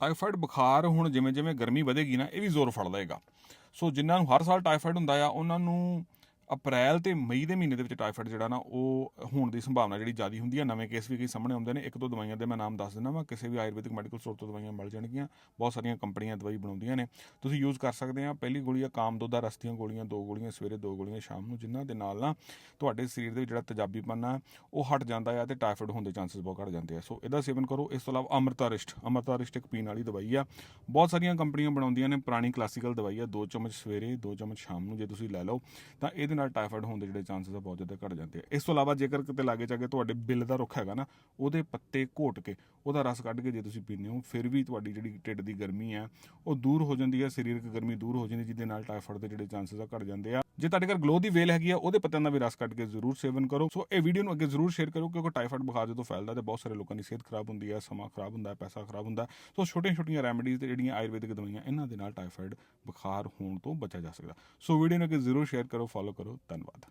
Typhoid ਬੁਖਾਰ ਹੁਣ ਜਿਵੇਂ ਜਿਵੇਂ ਗਰਮੀ ਵਧੇਗੀ ਨਾ, ਇਹ ਵੀ ਜ਼ੋਰ ਫੜ ਲਏਗਾ ਸੋ ਜਿਨ੍ਹਾਂ ਨੂੰ ਹਰ ਸਾਲ ਟਾਈਫਾਇਡ ਹੁੰਦਾ ਆ, ਉਹਨਾਂ ਨੂੰ ਅਪ੍ਰੈਲ ਤੇ ਮਈ ਦੇ ਮਹੀਨੇ ਦੇ ਵਿੱਚ ਟਾਈਫਾਇਡ ਜਿਹੜਾ ਨਾ, ਉਹ ਹੋਣ ਦੀ ਸੰਭਾਵਨਾ ਜਿਹੜੀ ਜ਼ਿਆਦਾ ਹੁੰਦੀ ਹੈ ਨਵੇਂ ਕੇਸ ਵੀ ਕਈ ਸਾਹਮਣੇ ਆਉਂਦੇ ਨੇ। ਇੱਕ ਦੋ ਦਵਾਈਆਂ ਦੇ ਮੈਂ ਨਾਮ ਦੱਸ ਦਿੰਦਾ ਵਾ। ਕਿਸੇ ਵੀ ਆਯੁਰਵੈਦਿਕ ਮੈਡੀਕਲ ਸਟੋਰ ਤੋਂ ਦਵਾਈਆਂ ਮਿਲ ਜਾਣਗੀਆਂ। ਬਹੁਤ ਸਾਰੀਆਂ ਕੰਪਨੀਆਂ ਦਵਾਈ ਬਣਾਉਂਦੀਆਂ ਨੇ। ਤੁਸੀਂ ਯੂਜ਼ ਕਰ ਸਕਦੇ ਆ। ਪਹਿਲੀ ਗੋਲੀ ਆ ਕਾਮਦੋ ਦਾ ਰਸਦੀਆਂ ਗੋਲੀਆਂ, ਦੋ ਗੋਲੀਆਂ, ਸਵੇਰੇ ਦੋ ਗੋਲੀਆਂ ਸ਼ਾਮ ਨੂੰ, ਜਿਨ੍ਹਾਂ ਦੇ ਨਾਲ ਨਾ ਤੁਹਾਡੇ ਸਰੀਰ ਦੇ ਵਿੱਚ ਜਿਹੜਾ ਤੇਜ਼ਾਬੀਪਨ ਆ, ਉਹ ਹਟ ਜਾਂਦਾ ਆ ਤੇ ਟਾਈਫਾਇਡ ਹੋਣ ਦੇ ਚਾਂਸਸ ਬਹੁਤ ਘਟ ਜਾਂਦੇ ਆ। ਸੋ ਇਹਦਾ ਸੇਵਨ ਕਰੋ। ਇਸ ਤੋਂ ਇਲਾਵਾ ਅਮਰਤਾਰਿਸ਼ਟ ਅਮਰਤਾਰਿਸ਼ਟ ਇੱਕ ਪੀਣ ਵਾਲੀ ਦਵਾਈ ਆ। ਬਹੁਤ ਸਾਰੀਆਂ ਕੰਪਨੀਆਂ ਬਣਾਉਂਦੀਆਂ ਨੇ ਪੁਰਾਣੀ ਕਲਾਸੀਕਲ ਦਵਾਈ ਆ। ਦੋ ਚਮਚ ਸਵੇਰੇ, ਦੋ ਚਮਚ ਸ਼ਾਮ ਨੂੰ ਜੇ ਤੁਸੀਂ ਲੈ ਲਓ, ਤਾਂ ਇਹਦੇ ਨਾਲ ਟਾਈਫਾਇਡ ਹੋਣ ਦੇ ਜਿਹੜੇ ਚਾਂਸਸ ਆ ਬਹੁਤ ਜ਼ਿਆਦਾ ਘਟ ਜਾਂਦੇ ਆ। ਇਸ ਤੋਂ ਇਲਾਵਾ ਜੇਕਰ ਕਿਤੇ ਲਾਗੇ ਚਾਗੇ ਤੁਹਾਡੇ ਬਿੱਲ ਦਾ ਰੁੱਖ ਹੈਗਾ ਨਾ, ਉਹਦੇ ਪੱਤੇ ਘੋਟ ਕੇ, ਉਹਦਾ ਰਸ ਕੱਢ ਕੇ ਜੇ ਤੁਸੀਂ ਪੀਂਦੇ ਹੋ, ਫਿਰ ਵੀ ਤੁਹਾਡੀ ਜਿਹੜੀ ਢਿੱਡ ਦੀ ਗਰਮੀ ਹੈ ਉਹ ਦੂਰ ਹੋ ਜਾਂਦੀ ਹੈ ਸਰੀਰਕ ਗਰਮੀ ਦੂਰ ਹੋ ਜਾਂਦੀ ਜਿਹਦੇ ਨਾਲ ਟਾਈਫਾਇਡ ਦੇ ਜਿਹੜੇ ਚਾਂਸਸ ਆ ਘਟ ਜਾਂਦੇ ਆ। ਜੇ ਤੁਹਾਡੇ ਘਰ ਗਲੋ ਦੀ ਵੇਲ ਹੈਗੀ ਆ, ਉਹਦੇ ਪੱਤਿਆਂ ਦਾ ਵੀ ਰਸ ਕੱਢ ਕੇ ਜ਼ਰੂਰ ਸੇਵਨ ਕਰੋ। ਸੋ ਇਹ ਵੀਡੀਓ ਨੂੰ ਅੱਗੇ ਜ਼ਰੂਰ ਸ਼ੇਅਰ ਕਰੋ, ਕਿਉਂਕਿ ਟਾਈਫਾਇਡ ਬੁਖਾਰ ਜਦੋਂ ਫੈਲਦਾ ਤੇ ਬਹੁਤ ਸਾਰੇ ਲੋਕਾਂ ਦੀ ਸਿਹਤ ਖਰਾਬ ਹੁੰਦੀ ਹੈ ਸਮਾਂ ਖਰਾਬ ਹੁੰਦਾ ਹੈ ਪੈਸਾ ਖਰਾਬ ਹੁੰਦਾ। ਸੋ ਛੋਟੀਆਂ ਛੋਟੀਆਂ ਰੈਮੇਡੀਜ਼ ਤੇ ਜਿਹੜੀਆਂ ਆਯੁਰਵੈਦਿਕ ਦਵਾਈਆਂ, ਇਹਨਾਂ ਦੇ ਨਾਲ ਟਾਈਫਾਇਡ ਬੁਖਾਰ ਹੋਣ ਤੋਂ ਬਚਿਆ ਜਾ ਸਕਦਾ। ਸੋ ਵੀਡੀਓ ਨੂੰ ਅੱਗੇ ਜ਼ਰੂਰ ਸ਼ੇਅਰ ਕਰੋ ਫੋਲੋ ਕਰੋ, ਧੰਨਵਾਦ।